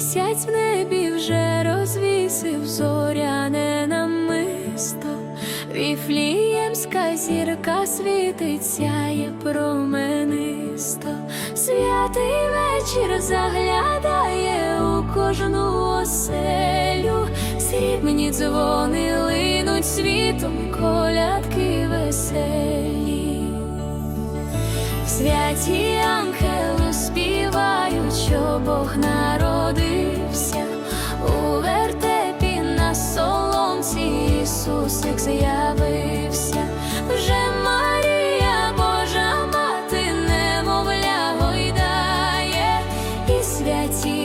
Місяць в небі вже розвісив зоряне намисто, Віфліємська зірка світить, сяє променисто, святий вечір заглядає у кожну оселю, срібні дзвони линуть світом, колядки веселі. Святі Ісусик з'явився. Вже Марія, Божа мати, немовля гойдає, і святі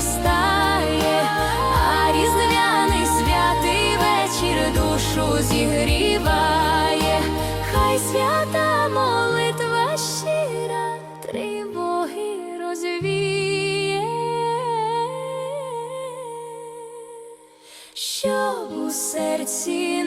зростає, а різдвяний святий вечір душу зігріває, хай свята молитва щира тривоги розвіє, щоб у серці